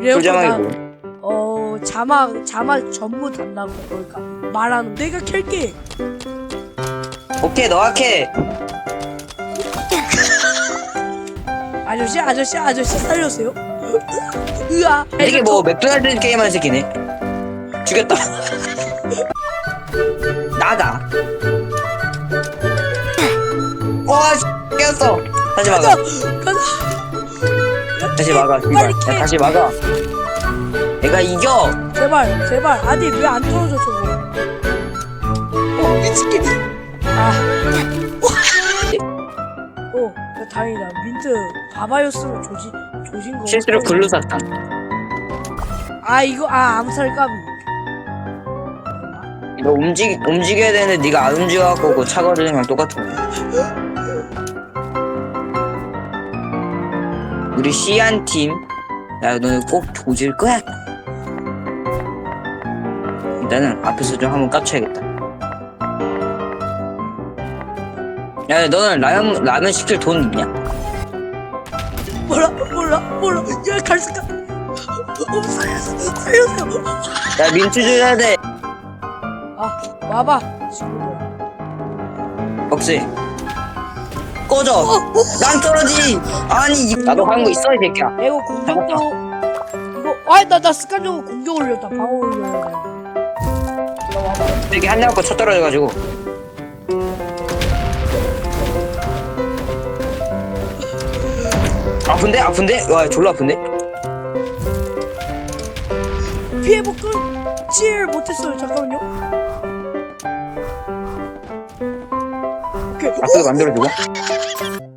레오가 뭐? 어 자막 자막 전부 단다고 그러니까 말하는 내가 캘게 오케이 너가 캐. 아저씨 아저씨 아저씨 살려주세요 으아 이게 뭐 맥도날드 게임하는 새끼네. 죽였다. 나가. 와, 씨, 깼어. 다시 막아. 가자 다시 막아. 빨리 캐. 야, 다시 막아. 내가 이겨. 제발 제발 아니 왜 안 떨어져 저거 어 미치겠 아 어, 야, 다행이다. 민트 바바였으면 조지 조진 거. 실수로 글루 샀다. 아 이거 아 암살 까비. 너 움직 움직여야 되는데 네가 안 움직여갖고 그 차가 되는 거랑 똑같은 거야. 우리 시안 팀, 야 너는 꼭 조질 거야. 나는 앞에서 좀 한번 깝쳐야겠다. 야 너는 라면 라면 시킬 돈 있냐? 몰라 몰라 몰라. 야 갈색가. 어 살려서 살려서. 야 민트 줘야 돼. 아 와봐 지금. 억지. 꺼져. 난 떨어지. 아니 이- 나도 하는 거 있어 이 새끼야. 야, 이거 공격도 이거 아나나 습관적으로 공격 올렸다 방어 올렸는데. 야 와봐. 이렇게 한 대갖고 쳐 떨어져가지고. 아픈데 아픈데 와 졸라 아픈데. 피해 복근 칠 못했어요. 잠깐만요. 아프게 만들어주고.